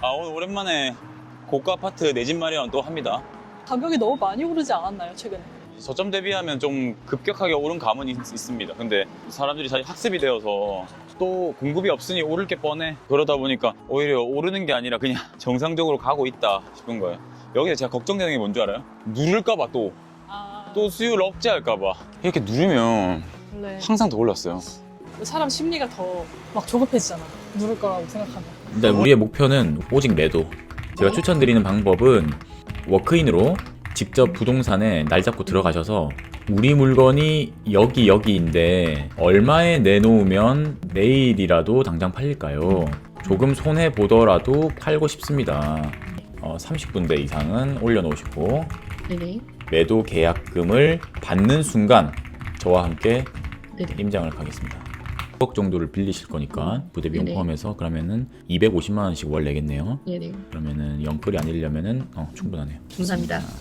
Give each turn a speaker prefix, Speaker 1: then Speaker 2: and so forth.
Speaker 1: 아 오늘 오랜만에 고가 아파트 내 집 마련 또 합니다.
Speaker 2: 가격이 너무 많이 오르지 않았나요, 최근에?
Speaker 1: 저점 대비하면 좀 급격하게 오른 감은 있, 있습니다. 근데 사람들이 사실 학습이 되어서 또 공급이 없으니 오를 게 뻔해. 그러다 보니까 오히려 오르는 게 아니라 그냥 정상적으로 가고 있다 싶은 거예요. 여기서 제가 걱정되는 게 뭔지 알아요? 누를까봐 또.
Speaker 2: 아,
Speaker 1: 또 수요를 억제할까봐. 이렇게 누르면
Speaker 2: 원래
Speaker 1: 항상 더 올랐어요.
Speaker 2: 사람 심리가 더 막 조급해지잖아. 누를 거라고 생각하면.
Speaker 3: 일단 우리의 목표는 오직 매도. 제가 추천드리는 방법은 워크인으로 직접 부동산에 날 잡고 들어가셔서 우리 물건이 여기 여기인데 얼마에 내놓으면 내일이라도 당장 팔릴까요? 조금 손해 보더라도 팔고 싶습니다. 어, 30분대 이상은 올려놓으시고
Speaker 4: 네네.
Speaker 3: 매도 계약금을 받는 순간 저와 함께
Speaker 4: 네네.
Speaker 3: 임장을 가겠습니다. 10억 정도를 빌리실 거니까 부대 비용
Speaker 4: 네네.
Speaker 3: 포함해서 그러면은 250만 원씩 월 내겠네요.
Speaker 4: 네네.
Speaker 3: 그러면은 영끌이 아니려면은 어, 충분하네요.
Speaker 4: 감사합니다.